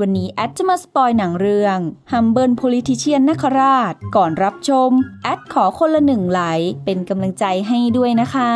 วันนี้แอดจะมาสปอยหนังเรื่อง Humble Politician นคราช ก่อนรับชม แอดขอคนละหนึ่งไลค์เป็นกำลังใจให้ด้วยนะคะ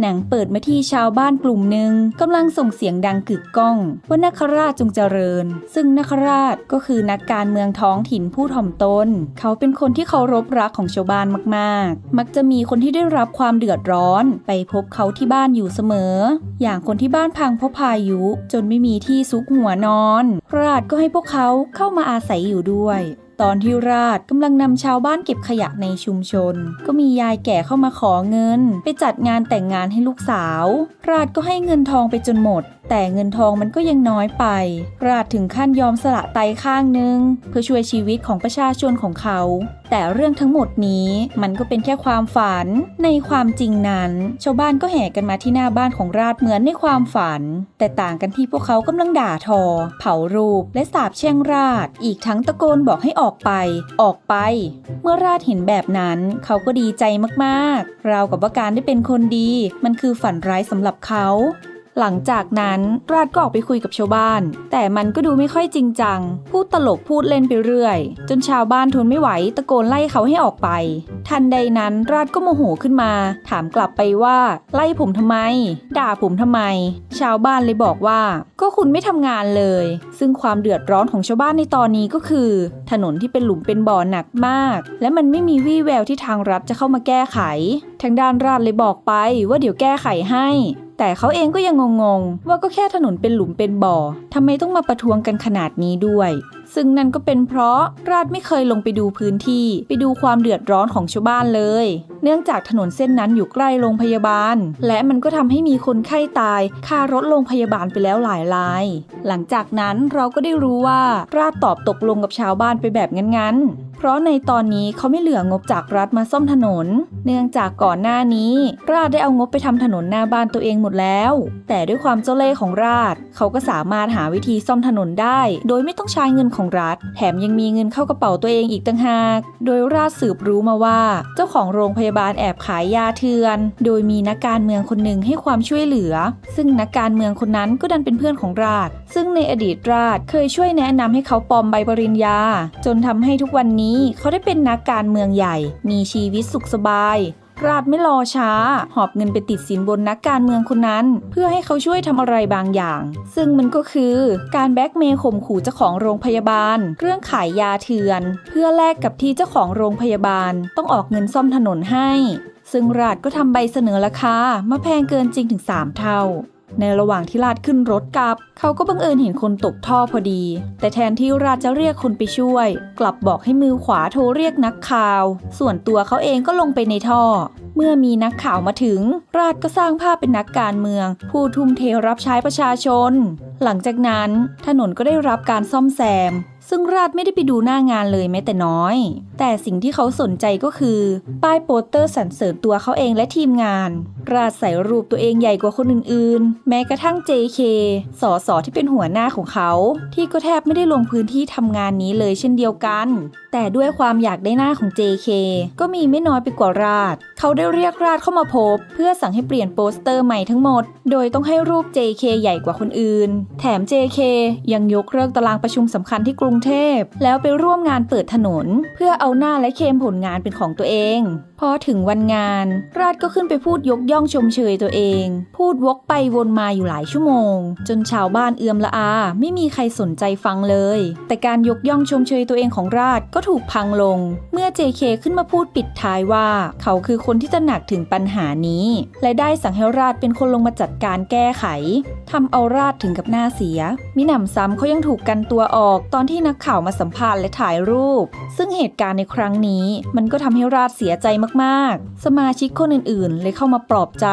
หนังเปิดมาที่ชาวบ้านกลุ่มหนึ่งกำลังส่งเสียงดังกึกก้อง ว่านคราชจงเจริญ ซึ่งนคราชก็คือนักการเมืองท้องถิ่นผู้ถ่อมตน เขาเป็นคนที่เคารพรักของชาวบ้านมากๆ มักจะมีคนที่ได้รับความเดือดร้อน ไปพบเขาที่บ้านอยู่เสมอ อย่างคนที่บ้านพังเพราะพายุ จนไม่มีที่ซุกหัวนอนราชก็ให้พวกเขาเข้ามาอาศัยอยู่ด้วย ตอนที่ราชกำลังนำชาวบ้านเก็บขยะในชุมชน ก็มียายแก่เข้ามาขอเงิน ไปจัดงานแต่งงานให้ลูกสาว ราชก็ให้เงินทองไปจนหมด แต่เงินทองมันก็ยังน้อยไป ราชถึงขั้นยอมสละไตข้างหนึง เพื่อช่วยชีวิตของประชาชนของเขา แต่เรื่องทั้งหมดนี้มันก็เป็นแค่ความฝัน ในความจริงนั้น ชาวบ้านก็แห่กันมาที่หน้าบ้านของราชเหมือนในความฝัน แต่ต่างกันที่พวกเขากำลังด่าทอ เผารูปและสาบแช่งราชอีกทั้งตะโกนบอกให้ออกไป ออกไป เมื่อราชเห็นแบบนั้น เขาก็ดีใจมากๆ ราวกับว่าการได้เป็นคนดี มันคือฝันร้ายสำหรับเขา หลังจากนั้นราชก็ออกไปคุยกับชาวบ้าน แต่มันก็ดูไม่ค่อยจริงจัง พูดตลกพูดเล่นไปเรื่อย จนชาวบ้านทนไม่ไหวตะโกนไล่เขาให้ออกไป ทันใดนั้นราชก็โมโหขึ้นมา ถามกลับไปว่า ไล่ผมทำไม ด่าผมทำไม ชาวบ้านเลยบอกว่า ก็คุณไม่ทำงานเลย ซึ่งความเดือดร้อนของชาวบ้านในตอนนี้ก็คือ ถนนที่เป็นหลุมเป็นบ่อหนักมาก และมันไม่มีวี่แววที่ทางรัฐจะเข้ามาแก้ไข ทางด้านราชเลยบอกไปว่าเดี๋ยวแก้ไขให้ แต่เขาเองก็ยังงงๆ ว่าก็แค่ถนนเป็นหลุมเป็นบ่อทำไมต้องมาประท้วงกันขนาดนี้ด้วย ซึ่งนั่นก็เป็นเพราะราชไม่เคยลงไปดูพื้นที่ ไปดูความเดือดร้อนของชาวบ้านเลย เนื่องจากถนนเส้นนั้นอยู่ใกล้โรงพยาบาล และมันก็ทำให้มีคนไข้ตายค่ารถโรงพยาบาลไปแล้วหลายราย หลังจากนั้นเราก็ได้รู้ว่าราชตอบตกลงกับชาวบ้านไปแบบงั้นๆ เพราะในตอนนี้เขาไม่เหลืองบจากรัฐมาซ่อมถนน เนื่องจากก่อนหน้านี้ ราชได้เอางบไปทำถนนหน้าบ้านตัวเองหมดแล้ว แต่ด้วยความเจ้าเล่ห์ของราช เขาก็สามารถหาวิธีซ่อมถนนได้ โดยไม่ต้องใช้เงินของรัฐ แถมยังมีเงินเข้ากระเป๋าตัวเองอีกต่างหาก โดยราชสืบรู้มาว่า เจ้าของโรงพยาบาลแอบขายยาเถื่อน โดยมีนักการเมืองคนหนึ่งให้ความช่วยเหลือ ซึ่งนักการเมืองคนนั้นก็ดันเป็นเพื่อนของราช ซึ่งในอดีตราชเคยช่วยแนะนำให้เขาปลอมใบปริญญา จนทำให้ทุกวันนี้เขาได้เป็นนักการเมืองใหญ่ มีชีวิตสุขสบาย ราดไม่รอช้า หอบเงินไปติดสินบนนักการเมืองคนนั้น เพื่อให้เขาช่วยทำอะไรบางอย่าง ซึ่งมันก็คือการแบ็กเมย์ข่มขู่เจ้าของโรงพยาบาล เรื่องขายยาเถื่อน เพื่อแลกกับที่เจ้าของโรงพยาบาล ต้องออกเงินซ่อมถนนให้ ซึ่งราดก็ทำใบเสนอราคามาแพงเกินจริงถึง 3 เท่า ในระหว่างที่ราชขึ้นรถกลับ เขาก็บังเอิญเห็นคนตกท่อพอดี แต่แทนที่ราชจะเรียกคนไปช่วย กลับบอกให้มือขวาโทรเรียกนักข่าว ส่วนตัวเขาเองก็ลงไปในท่อ เมื่อมีนักข่าวมาถึง ราชก็สร้างภาพเป็นนักการเมือง ผู้ทุ่มเทรับใช้ประชาชน หลังจากนั้นถนนก็ได้รับการซ่อมแซมซึ่งราชไม่ได้ไปดูหน้างานเลยแม้แต่น้อย แต่สิ่งที่เขาสนใจก็คือ ป้ายโปสเตอร์สรรเสริญตัวเขาเองและทีมงานราชใส่รูปตัวเองใหญ่กว่าคนอื่นๆ แม้กระทั่ง JK สอสอที่เป็นหัวหน้าของเขา ที่ก็แทบไม่ได้ลงพื้นที่ทำงานนี้เลยเช่นเดียวกัน แต่ด้วยความอยากได้หน้าของ JK ก็มีไม่น้อยไปกว่าราชเขาได้เรียกราชเข้ามาพบ เพื่อสั่งให้เปลี่ยนโปสเตอร์ใหม่ทั้งหมด โดยต้องให้รูป JK ใหญ่กว่าคนอื่น แถม JK ยังยกเลิกตารางประชุมสำคัญที่กรุงเทพ แล้วไปร่วมงานเปิดถนน เพื่อเอาหน้าและเคมผลงานเป็นของตัวเอง พอถึงวันงาน ราชก็ขึ้นไปพูดยกย่องชมเชยตัวเอง พูดวกไปวนมาอยู่หลายชั่วโมง จนชาวบ้านเอือมละอา ไม่มีใครสนใจฟังเลย แต่การยกย่องชมเชยตัวเองของราชก็ถูกพังลง เมื่อ JK ขึ้นมาพูดปิดท้ายว่า เขาคือคนที่ตระหนักถึงปัญหานี้ และได้สั่งให้ราชเป็นคนลงมาจัดการแก้ไขทำเอาราชถึงกับหน้าเสีย มิหนำซ้ำเขายังถูกกันตัวออกตอนที่นักข่าวมาสัมภาษณ์และถ่ายรูป ซึ่งเหตุการณ์ในครั้งนี้ มันก็ทำให้ราชเสียใจมากๆ สมาชิกคนอื่นๆ เลยเข้ามาปลอบใจ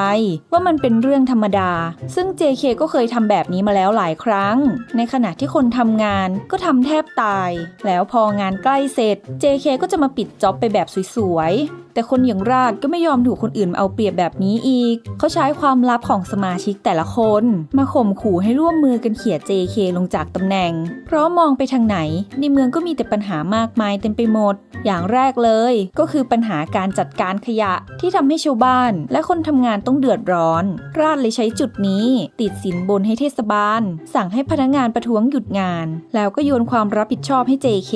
ว่ามันเป็นเรื่องธรรมดา ซึ่ง JK ก็เคยทำแบบนี้มาแล้วหลายครั้ง ในขณะที่คนทำงานก็ทำแทบตาย แล้วพองานใกล้เสร็จ JK ก็จะมาปิดจ็อบไปแบบสวยๆ แต่คนอย่างราชก็ไม่ยอมถูกคนอื่นมาเอาเปรียบแบบนี้อีก เขาใช้ความลับของสมาชิกแต่ละคน มาข่มขู่ให้ร่วมมือกันเขี่ย JK ลงจากตำแหน่ง เพราะมองไปทางไหน ในเมืองก็มีแต่ปัญหามากมายเต็มไปหมด อย่างแรกเลย ก็คือปัญหาการจัดการขยะที่ทำให้ชาวบ้าน และคนทำงานต้องเดือดร้อน ราชเลยใช้จุดนี้ ติดสินบนให้เทศบาล สั่งให้พนักงานประท้วงหยุดงาน แล้วก็โยนความรับผิดชอบให้ JK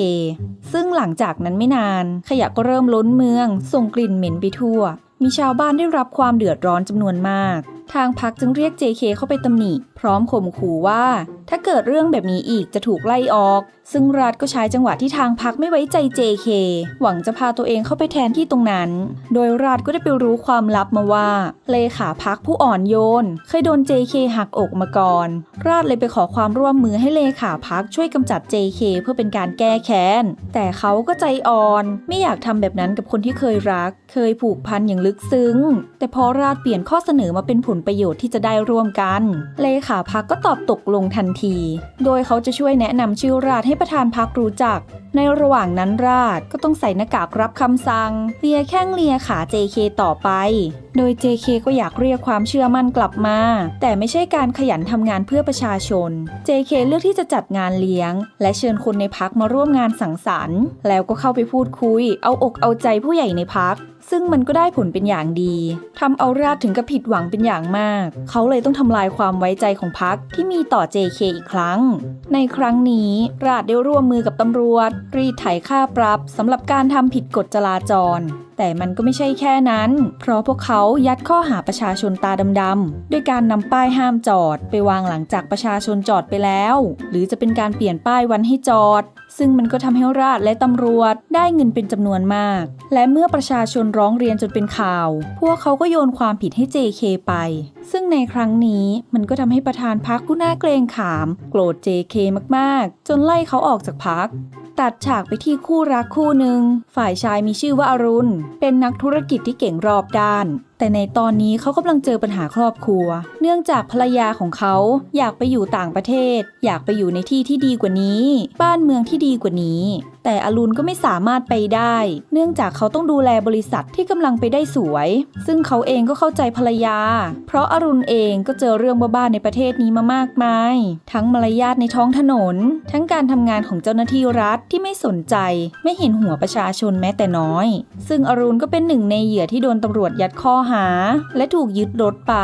ซึ่งหลังจากนั้นไม่นาน ขยะก็เริ่มล้นเมืองส่งกลิ่นเหม็นไปทั่ว มีชาวบ้านได้รับความเดือดร้อนจำนวนมาก ทางพักจึงเรียก JK เข้าไปตำหนิ พร้อมข่มขู่ว่า ถ้าเกิดเรื่องแบบนี้อีกจะถูกไล่ออก ซึ่งรัฐก็ใช้จังหวะที่ทางพักไม่ไว้ใจ JK หวังจะพาตัวเองเข้าไปแทนที่ตรงนั้น โดยรัฐก็ได้ไปรู้ความลับมาว่า เลขาพักผู้อ่อนโยน เคยโดน JK หักอกมาก่อน ราชเลยไปขอความร่วมมือให้เลขาพักช่วยกำจัด JK เพื่อเป็นการแก้แค้น แต่เขาก็ใจอ่อน ไม่อยากทำแบบนั้นกับคนที่เคยรัก เคยผูกพันอย่างลึกซึ้ง แต่พอราชเปลี่ยนข้อเสนอมาเป็นผลประโยชน์ที่จะได้ร่วมกัน เลขาพักก็ตอบตกลงทันที โดยเขาจะช่วยแนะนำชื่อราชให้ประธานพักรู้จัก ในระหว่างนั้นราชก็ต้องใส่หน้ากากรับคำสั่งเลียแข้งเลียขา JK ต่อไป โดย JK ก็อยากเรียกความเชื่อมั่นกลับมา แต่ไม่ใช่การขยันทำงานเพื่อประชาชน JK เลือกที่จะจัดงานเลี้ยง และเชิญคนในพักมาร่วมงานสังสรรค์ แล้วก็เข้าไปพูดคุย เอาอกเอาใจผู้ใหญ่ในพัก ซึ่งมันก็ได้ผลเป็นอย่างดีทำเอาราชถึงกับผิดหวังเป็นอย่างมาก เขาเลยต้องทำลายความไว้ใจของพักที่มีต่อ JK อีกครั้ง ในครั้งนี้ราชได้ร่วมมือกับตำรวจ รีดไถค่าปรับสำหรับการทำผิดกฎจราจรแต่มันก็ไม่ใช่แค่นั้น เพราะพวกเขายัดข้อหาประชาชนตาดำๆด้วยการนำป้ายห้ามจอด ไปวางหลังจากประชาชนจอดไปแล้ว หรือจะเป็นการเปลี่ยนป้ายวันให้จอด ซึ่งมันก็ทำให้ราชและตำรวจได้เงินเป็นจำนวนมาก และเมื่อประชาชนร้องเรียนจนเป็นข่าว พวกเขาก็โยนความผิดให้ JK ไป ซึ่งในครั้งนี้มันก็ทำให้ประธานพักผู้น่าเกรงขาม โกรธ JK มากๆ จนไล่เขาออกจากพัก ตัดฉากไปที่คู่รักคู่หนึ่ง ฝ่ายชายมีชื่อว่าอรุณ เป็นนักธุรกิจที่เก่งรอบด้านแต่ในตอนนี้เขากำลังเจอปัญหาครอบครัว เนื่องจากภรรยาของเขาอยากไปอยู่ต่างประเทศ อยากไปอยู่ในที่ที่ดีกว่านี้ บ้านเมืองที่ดีกว่านี้ แต่อรุณก็ไม่สามารถไปได้ เนื่องจากเขาต้องดูแลบริษัทที่กำลังไปได้สวย ซึ่งเขาเองก็เข้าใจภรรยา เพราะอรุณเองก็เจอเรื่องบ้าๆในประเทศนี้มามากมาย ทั้งมารยาทในท้องถนน ทั้งการทำงานของเจ้าหน้าที่รัฐที่ไม่สนใจ ไม่เห็นหัวประชาชนแม้แต่น้อย ซึ่งอรุณก็เป็นหนึ่งในเหยื่อที่โดนตำรวจยัดข้อหา และถูกยึดรถไป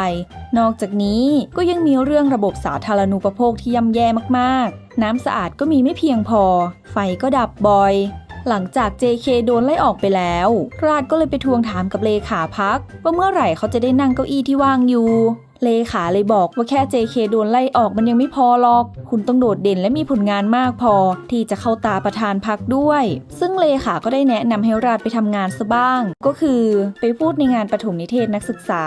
นอกจากนี้ก็ยังมีเรื่องระบบสาธารณูปโภคที่ย่ำแย่มากๆ น้ำสะอาดก็มีไม่เพียงพอ ไฟก็ดับบ่อย หลังจาก JK โดนไล่ออกไปแล้ว ราชก็เลยไปทวงถามกับเลขาพักว่าเมื่อไหร่เขาจะได้นั่งเก้าอี้ที่ว่างอยู่ เลขาเลยบอกว่าแค่ JK โดนไล่ออกมันยังไม่พอหรอก คุณต้องโดดเด่นและมีผลงานมากพอ ที่จะเข้าตาประธานพักด้วย ซึ่งเลขาก็ได้แนะนำให้ราชไปทำงานซะบ้าง ก็คือไปพูดในงานปฐมนิเทศนักศึกษา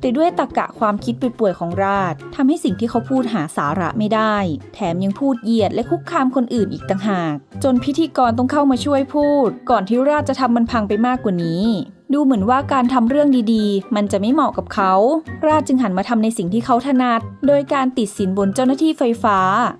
แต่ด้วยตรรกะความคิดป่วยๆของราชทำให้สิ่งที่เขาพูดหาสาระไม่ได้ แถมยังพูดเหยียดและคุกคามคนอื่นอีกต่างหาก จนพิธีกรต้องเข้ามาช่วยพูด ก่อนที่ราชจะทำมันพังไปมากกว่านี้ ดูเหมือนว่าการทำเรื่องดีๆ มันจะไม่เหมาะกับเขา ราชจึงหันมาทำในสิ่งที่เขาถนัด โดยการติดสินบนเจ้าหน้าที่ไฟฟ้า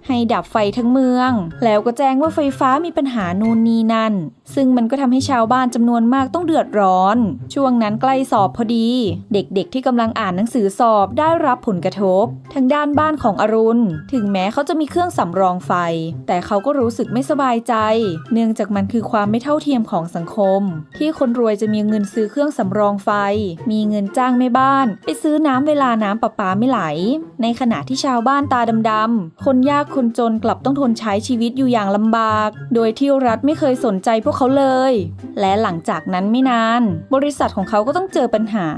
ให้ดับไฟทั้งเมือง แล้วก็แจ้งว่าไฟฟ้ามีปัญหานูนนีนั่น ซึ่งมันก็ทำให้ชาวบ้านจำนวนมากต้องเดือดร้อน ช่วงนั้นใกล้สอบพอดี เด็กๆ ที่กำลังอ่านหนังสือสอบได้รับผลกระทบ ทางด้านบ้านของอรุณ ถึงแม้เขาจะมีเครื่องสำรองไฟ แต่เขาก็รู้สึกไม่สบายใจ เนื่องจากมันคือความไม่เท่าเทียมของสังคม ที่คนรวยจะมีเงินซื้ออเครื่องสำรองไฟ มีเงินจ้างแม่บ้าน ไปซื้อน้ำเวลาน้ำประปาไม่ไหล ในขณะที่ชาวบ้านตาดำๆ คนยากคนจนกลับต้องทนใช้ชีวิตอยู่อย่างลำบาก โดยที่รัฐไม่เคยสนใจพวกเขาเลย และหลังจากนั้นไม่นาน บริษัทของเขาก็ต้องเจอปัญหา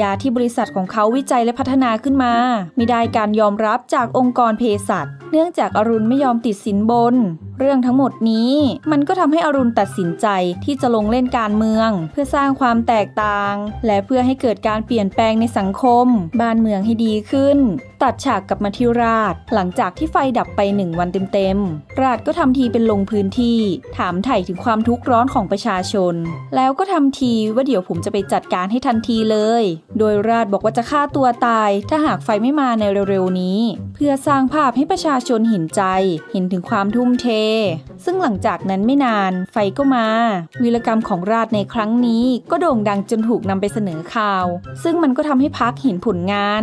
ยาที่บริษัทของเขาวิจัยและพัฒนาขึ้นมา ไม่ได้การยอมรับจากองค์กรเภสัชเนื่องจากอรุณไม่ยอมติดสินบน เรื่องทั้งหมดนี้ มันก็ทำให้อรุณตัดสินใจที่จะลงเล่นการเมือง เพื่อสร้างความแตกต่าง และเพื่อให้เกิดการเปลี่ยนแปลงในสังคม บ้านเมืองให้ดีขึ้น ตัดฉากกับมาที่ราช หลังจากที่ไฟดับไปหนึ่งวันเต็มๆ ราชก็ทำทีเป็นลงพื้นที่ ถามไถ่ถึงความทุกข์ร้อนของประชาชน แล้วก็ทำทีว่าเดี๋ยวผมจะไปจัดการให้ทันทีเลย โดยราชบอกว่าจะฆ่าตัวตาย ถ้าหากไฟไม่มาในเร็วๆนี้ เพื่อสร้างภาพให้ประชาชนเห็นใจ เห็นถึงความทุ่มเทซึ่งหลังจากนั้นไม่นานไฟก็มา วีรกรรมของราชในครั้งนี้ก็โด่งดังจนถูกนำไปเสนอข่าว ซึ่งมันก็ทำให้พักเห็นผลงาน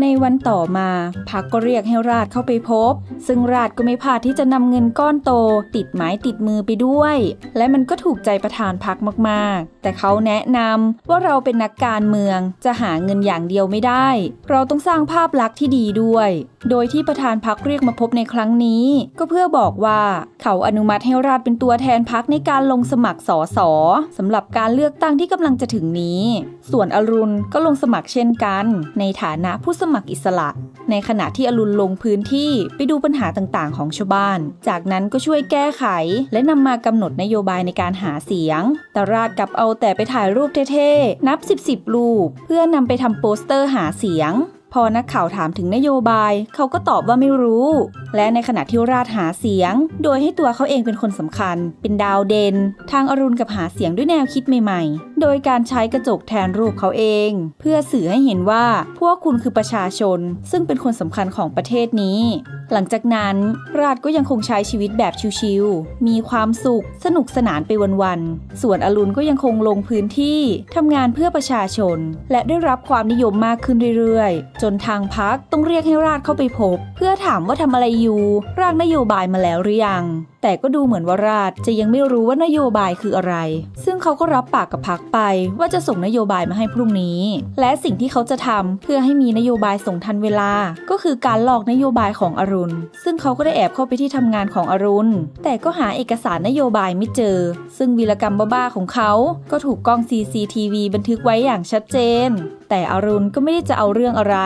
ในวันต่อมาพักก็เรียกให้ราชเข้าไปพบ ซึ่งราชก็ไม่พลาดที่จะนำเงินก้อนโต ติดไม้ติดมือไปด้วย และมันก็ถูกใจประธานพักมากๆ แต่เขาแนะนำว่าเราเป็นนักการเมืองจะหาเงินอย่างเดียวไม่ได้ เราต้องสร้างภาพลักษณ์ที่ดีด้วย โดยที่ประธานพักเรียกมาพบในครั้งนี้ ก็เพื่อบอกว่าเขาอนุมัติให้ราชเป็นตัวแทนพักในการลงสมัครสอสอสำหรับการเลือกตั้งที่กำลังจะถึงนี้ ส่วนอรุณก็ลงสมัครเช่นกัน ในฐานะผู้สมัครอิสระ ในขณะที่อรุณลงพื้นที่ไปดูปัญหาต่างๆ ของชาวบ้าน จากนั้นก็ช่วยแก้ไข และนำมากำหนดนโยบายในการหาเสียงแต่ราชกลับเอาแต่ไปถ่ายรูปเท่ๆ นับ 10 10รูป เพื่อนำไปทำโปสเตอร์หาเสียงพอนักข่าวถามถึงนโยบาย เขาก็ตอบว่าไม่รู้ และในขณะที่ราชหาเสียง โดยให้ตัวเขาเองเป็นคนสำคัญ เป็นดาวเด่นทางอรุณกับหาเสียงด้วยแนวคิดใหม่ๆ โดยการใช้กระจกแทนรูปเขาเอง เพื่อสื่อให้เห็นว่าพวกคุณคือประชาชน ซึ่งเป็นคนสำคัญของประเทศนี้ หลังจากนั้นราชก็ยังคงใช้ชีวิตแบบชิวๆมีความสุข สนุกสนานไปวันๆส่วนอรุณก็ยังคงลงพื้นที่ทำงานเพื่อประชาชน และได้รับความนิยมมากขึ้นเรื่อยๆ จนทางพักต้องเรียกให้ราชเข้าไปพบ เพื่อถามว่าทำอะไรอยู่ร่างนโยบายมาแล้วหรือยังแต่ก็ดูเหมือนว่าราชจะยังไม่รู้ว่านโยบายคืออะไร ซึ่งเขาก็รับปากกับพักไปว่าจะส่งนโยบายมาให้พรุ่งนี้ และสิ่งที่เขาจะทำเพื่อให้มีนโยบายส่งทันเวลา ก็คือการหลอกนโยบายของอรุณ ซึ่งเขาก็ได้แอบเข้าไปที่ทำงานของอรุณ แต่ก็หาเอกสารนโยบายไม่เจอ ซึ่งวีรกรรมบ้าๆของเขา ก็ถูกกล้อง CCTV บันทึกไว้อย่างชัดเจน แต่อรุณก็ไม่ได้จะเอาเรื่องอะไร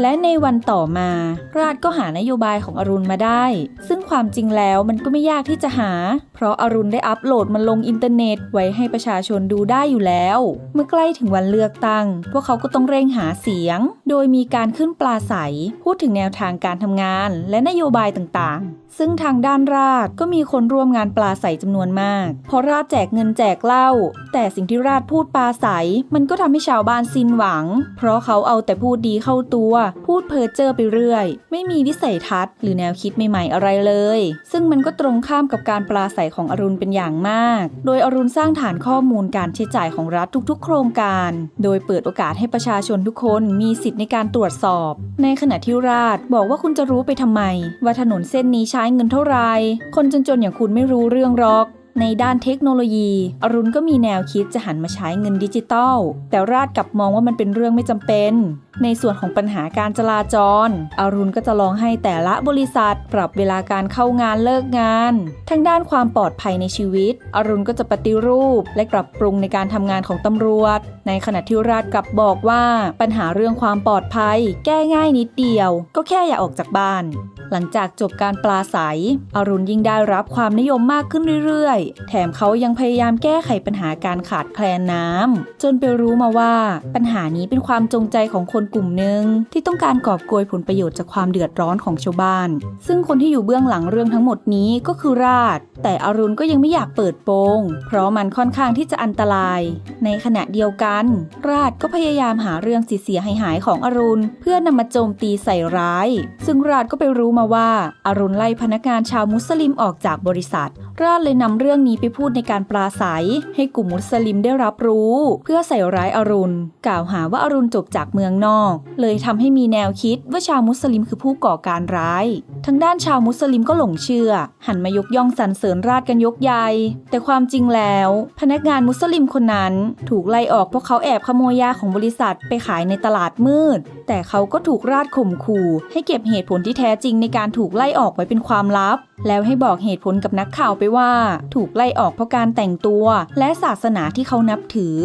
และในวันต่อมา ราชก็หานโยบายของอรุณมาได้ ซึ่งความจริงแล้วมันก็ไม่ยากที่จะหา เพราะอรุณได้อัปโหลดมันลงอินเทอร์เน็ตไว้ให้ประชาชนดูได้อยู่แล้ว เมื่อใกล้ถึงวันเลือกตั้ง พวกเขาก็ต้องเร่งหาเสียง โดยมีการขึ้นปลาใสพูดถึงแนวทางการทำงาน และนโยบายต่างๆซึ่งทางด้านราชก็มีคนร่วมงานปลาใสจำนวนมาก เพราะราชแจกเงินแจกเหล้าแต่สิ่งที่ราชพูดปลาใส มันก็ทำให้ชาวบ้านสิ้นหวัง เพราะเขาเอาแต่พูดดีเข้าตัว พูดเพ้อเจ้อไปเรื่อย ไม่มีวิสัยทัศน์หรือแนวคิดใหม่ๆอะไรเลย ซึ่งมันก็ตรงข้ามกับการปลาใสของอรุณเป็นอย่างมาก โดยอรุณสร้างฐานข้อมูลการใช้จ่ายของรัฐทุก ๆ โครงการ โดยเปิดโอกาสให้ประชาชนทุกคนมีสิทธิ์ในการตรวจสอบ ในขณะที่ราชบอกว่าคุณจะรู้ไปทำไมว่าถนนเส้นนี้ใช้ช้เงินเท่าไหร่คนจนๆอย่างคุณไม่รู้เรื่องหรอก ในด้านเทคโนโลยี อรุณก็มีแนวคิดจะหันมาใช้เงินดิจิตอล แต่ราชกลับมองว่ามันเป็นเรื่องไม่จำเป็น ในส่วนของปัญหาการจราจร อรุณก็จะลองให้แต่ละบริษัท ปรับเวลาการเข้างานเลิกงานทั้งด้านความปลอดภัยในชีวิต อรุณก็จะปฏิรูป และปรับปรุงในการทำงานของตำรวจ ในขณะที่ราชกลับบอกว่าปัญหาเรื่องความปลอดภัย แก้ง่ายนิดเดียว ก็แค่อย่าออกจากบ้าน หลังจากจบการปลาใส อรุณยิ่งได้รับความนิยมมากขึ้นเรื่อยแถมเขายังพยายามแก้ไขปัญหาการขาดแคลนน้ำจนไปรู้มาว่า ปัญหานี้เป็นความจงใจของคนกลุ่มหนึ่งที่ต้องการกอบโกยผลประโยชน์จากความเดือดร้อนของชาวบ้าน ซึ่งคนที่อยู่เบื้องหลังเรื่องทั้งหมดนี้ก็คือราช แต่อรุณก็ยังไม่อยากเปิดโปง เพราะมันค่อนข้างที่จะอันตราย ในขณะเดียวกัน ราชก็พยายามหาเรื่องเสียหายๆของอรุณ เพื่อนำมาโจมตีใส่ร้าย ซึ่งราชก็ไปรู้มาว่า อรุณไล่พนักงานชาวมุสลิมออกจากบริษัท ราชเลยนำเรื่องนี้ไปพูดในการปราศัย ให้กลุ่มมุสลิมได้รับรู้ เพื่อใส่ร้ายอรุณ กล่าวหาว่าอรุณจบจากเมืองนอก เลยทำให้มีแนวคิดว่าชาวมุสลิมคือผู้ก่อการร้าย ทั้งด้านชาวมุสลิมก็หลงเชื่อ หันมายกย่องสรรเสริญราชกันยกใหญ่แต่ความจริงแล้ว พนักงานมุสลิมคนนั้นถูกไล่ออกเพราะเขาแอบขโมยยาของบริษัทไปขายในตลาดมืด แต่เขาก็ถูกราชข่มขู่ให้เก็บเหตุผลที่แท้จริงในการถูกไล่ออกไว้เป็นความลับ แล้วให้บอกเหตุผลกับนักข่าวไปว่า ถูกไล่ออกเพราะการแต่งตัว และศาสนาที่เขานับถือ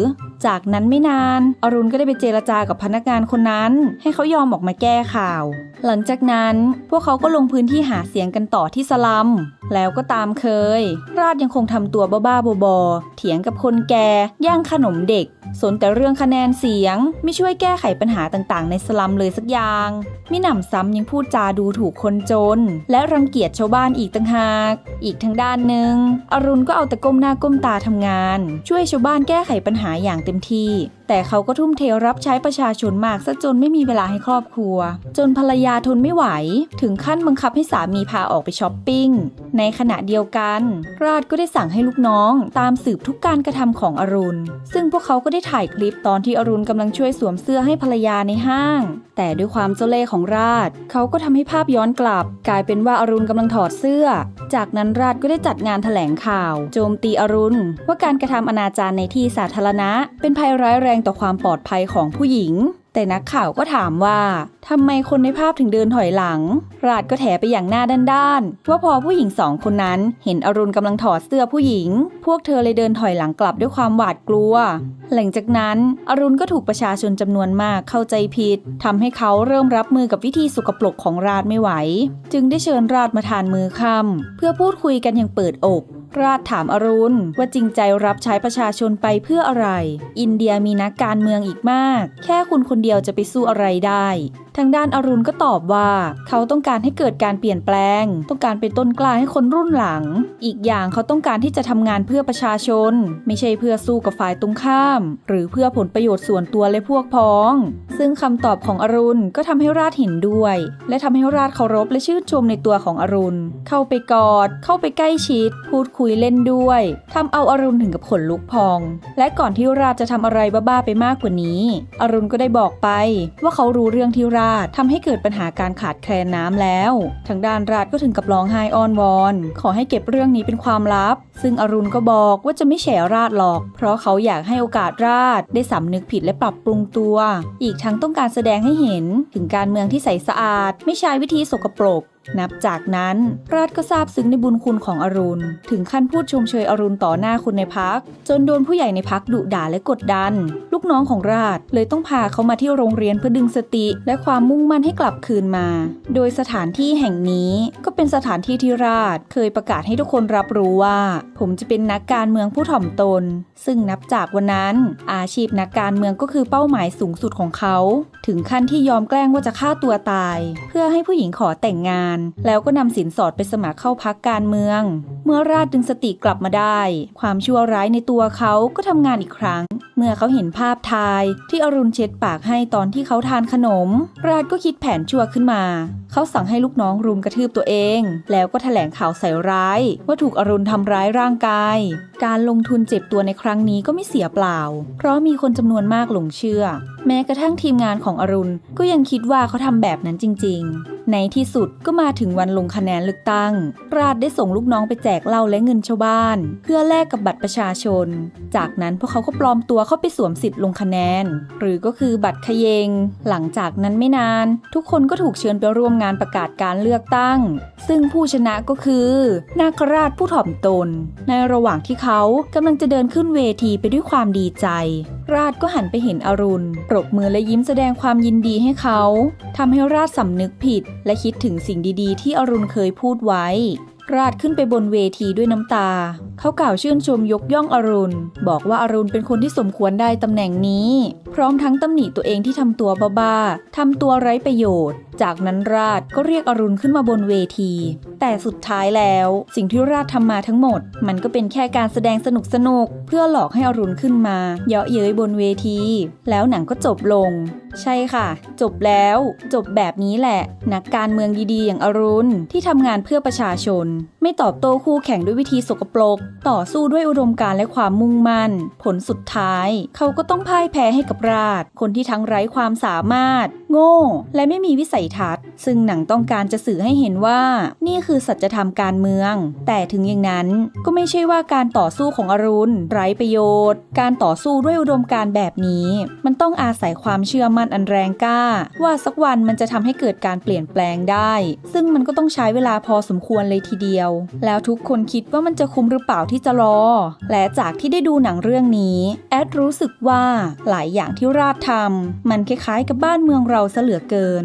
จากนั้นไม่นาน อรุณก็ได้ไปเจรจากับพนักงานคนนั้น ให้เขายอมออกมาแก้ข่าว หลังจากนั้นพวกเขาก็ลงพื้นที่หาเสียงกันต่อที่สลัม แล้วก็ตามเคย ราชยังคงทำตัวบ้าๆบอๆเถียงกับคนแก่ย่างขนมเด็ก สนแต่เรื่องคะแนนเสียง ไม่ช่วยแก้ไขปัญหาต่างๆ ในสลัมเลยสักอย่างมิหนำซ้ำยังพูดจาดูถูกคนจน และรังเกียจชาวบ้านอีกต่างหาก อีกทางด้านหนึ่งอรุณก็เอาแต่ก้มหน้าก้มตาทำงาน ช่วยชาวบ้านแก้ไขปัญหาอย่างเต็มที่ แต่เขาก็ทุ่มเทรับใช้ประชาชนมากซะจนไม่มีเวลาให้ครอบครัว จนภรรยาทนไม่ไหว ถึงขั้นบังคับให้สามีพาออกไปช้อปปิ้ง ในขณะเดียวกัน ราชก็ได้สั่งให้ลูกน้อง ตามสืบทุกการกระทำของอรุณ ซึ่งพวกเขาก็ได้ถ่ายคลิปตอนที่อรุณกำลังช่วยสวมเสื้อให้ภรรยาในห้างแต่ด้วยความเจ้าเล่ห์ของราช เขาก็ทำให้ภาพย้อนกลับ กลายเป็นว่าอรุณกำลังถอดเสื้อ จากนั้นราชก็ได้จัดงานแถลงข่าว โจมตีอรุณ ว่าการกระทำอนาจารในที่สาธารณะ เป็นภัยร้ายแรงต่อความปลอดภัยของผู้หญิง แต่นักข่าวก็ถามว่าทำไมคนในภาพถึงเดินถอยหลัง ราชก็แถไปอย่างหน้าด้านๆว่าพอผู้หญิงสองคนนั้นเห็นอรุณกำลังถอดเสื้อผู้หญิง พวกเธอเลยเดินถอยหลังกลับด้วยความหวาดกลัว หลังจากนั้น อรุณก็ถูกประชาชนจำนวนมากเข้าใจผิดทำให้เขาเริ่มรับมือกับวิธีสุกปรกของราชไม่ไหว จึงได้เชิญราชมาทานมือค่ำเพื่อพูดคุยกันอย่างเปิดอกราชถามอรุณว่าจริงใจรับใช้ประชาชนไปเพื่ออะไร อินเดียมีนักการเมืองอีกมาก แค่คุณคนเดียวจะไปสู้อะไรได้ ทางด้านอรุณก็ตอบว่า เขาต้องการให้เกิดการเปลี่ยนแปลง ต้องการเป็นต้นกล้าให้คนรุ่นหลัง อีกอย่างเขาต้องการที่จะทำงานเพื่อประชาชน ไม่ใช่เพื่อสู้กับฝ่ายตรงข้าม หรือเพื่อผลประโยชน์ส่วนตัวและพวกพ้อง ซึ่งคำตอบของอรุณก็ทำให้ราชเห็นด้วย และทำให้ราชเคารพและชื่นชมในตัวของอรุณ เข้าไปกอด เข้าไปใกล้ชิด พูดคุยเล่นด้วยทำเอาอรุณถึงกับขนลุกพอง และก่อนที่ราชจะทำอะไรบ้าๆไปมากกว่านี้ อรุณก็ได้บอกไป ว่าเขารู้เรื่องที่ราชทำให้เกิดปัญหาการขาดแคลนน้ำแล้วทางด้านราชก็ถึงกับร้องไห้อ้อนวอน ขอให้เก็บเรื่องนี้เป็นความลับ ซึ่งอรุณก็บอกว่าจะไม่แฉราชหรอก เพราะเขาอยากให้โอกาสราชได้สำนึกผิดและปรับปรุงตัว อีกทั้งต้องการแสดงให้เห็นถึงการเมืองที่ใสสะอาด ไม่ใช้วิธีสกปรก นับจากนั้นราชก็ซาบซึ้งในบุญคุณของอรุณ ถึงขั้นพูดชมเชยอรุณต่อหน้าคนในพัก จนโดนผู้ใหญ่ในพักดุด่าและกดดัน ลูกน้องของราชเลยต้องพาเขามาที่โรงเรียนเพื่อดึงสติ และความมุ่งมั่นให้กลับคืนมา โดยสถานที่แห่งนี้ก็เป็นสถานที่ที่ราชเคยประกาศให้ทุกคนรับรู้ว่า ผมจะเป็นนักการเมืองผู้ถ่อมตน ซึ่งนับจากวันนั้น อาชีพนักการเมืองก็คือเป้าหมายสูงสุดของเขา ถึงขั้นที่ยอมแกล้งว่าจะฆ่าตัวตาย เพื่อให้ผู้หญิงขอแต่งงาน แล้วก็นำสินสอดไปสมัครเข้าพักการเมือง เมื่อราชดึงสติกลับมาได้ ความชั่วร้ายในตัวเขาก็ทำงานอีกครั้ง เมื่อเขาเห็นภาพทายที่อรุณเช็ดปากให้ตอนที่เขาทานขนม ราชก็คิดแผนชั่วขึ้นมา เขาสั่งให้ลูกน้องรุมกระทืบตัวเอง แล้วก็แถลงข่าวใส่ร้าย ว่าถูกอรุณทำร้ายร่างกาย การลงทุนเจ็บตัวในครั้งนี้ก็ไม่เสียเปล่า เพราะมีคนจำนวนมากหลงเชื่อ แม้กระทั่งทีมงานของอรุณก็ยังคิดว่าเขาทำแบบนั้นจริง ๆ ในที่สุดก็มาถึงวันลงคะแนนเลือกตั้ง ราชได้ส่งลูกน้องไปแจกเหล้าและเงินชาวบ้าน เพื่อแลกกับบัตรประชาชน จากนั้นพวกเขาก็ปลอมตัวเข้าไปสวมสิทธิ์ลงคะแนน หรือก็คือบัตรขยงหลังจากนั้นไม่นาน ทุกคนก็ถูกเชิญไปร่วมงานประกาศการเลือกตั้ง ซึ่งผู้ชนะก็คือ นาคราชผู้ถ่อมตน ในระหว่างที่เขากำลังจะเดินขึ้นเวทีไปด้วยความดีใจ ราชก็หันไปเห็นอรุณ ปรบมือและยิ้มแสดงความยินดีให้เขาทำให้ราชสำนึกผิด และคิดถึงสิ่งดีๆ ที่อรุณเคยพูดไว้ ราชขึ้นไปบนเวทีด้วยน้ำตา เขากล่าวชื่นชมยกย่องอรุณ บอกว่าอรุณเป็นคนที่สมควรได้ตำแหน่งนี้ พร้อมทั้งตำหนิตัวเองที่ทำตัวบ้าๆทำตัวไร้ประโยชน์ จากนั้นราชก็เรียกอรุณขึ้นมาบนเวที แต่สุดท้ายแล้ว สิ่งที่ราชทำมาทั้งหมด มันก็เป็นแค่การแสดงสนุกๆเพื่อหลอกให้อรุณขึ้นมา เยาะเย้ยบนเวที แล้วหนังก็จบลง ใช่ค่ะ จบแล้ว จบแบบนี้แหละ นักการเมืองดีๆ อย่างอรุณที่ทำงานเพื่อประชาชนไม่ตอบโต้คู่แข่งด้วยวิธีสกปรก ต่อสู้ด้วยอุดมการณ์และความมุ่งมั่น ผลสุดท้าย เขาก็ต้องพ่ายแพ้ให้กับราช คนที่ทั้งไร้ความสามารถ โง่ และไม่มีวิสัยทัศน์ ซึ่งหนังต้องการจะสื่อให้เห็นว่า นี่คือสัจธรรมการเมือง แต่ถึงอย่างนั้นก็ไม่ใช่ว่าการต่อสู้ของอรุณ ไร้ประโยชน์ การต่อสู้ด้วยอุดมการแบบนี้ มันต้องอาศัยความเชื่อมั่นอันแรงกล้า ว่าสักวันมันจะทำให้เกิดการเปลี่ยนแปลงได้ ซึ่งมันก็ต้องใช้เวลาพอสมควรเลยทีเดียว แล้วทุกคนคิดว่ามันจะคุ้มหรือเปล่าที่จะรอ และจากที่ได้ดูหนังเรื่องนี้ แอดรู้สึกว่าหลายอย่างที่ราชทำมันคล้ายๆกับบ้านเมืองเราซะเหลือเกิน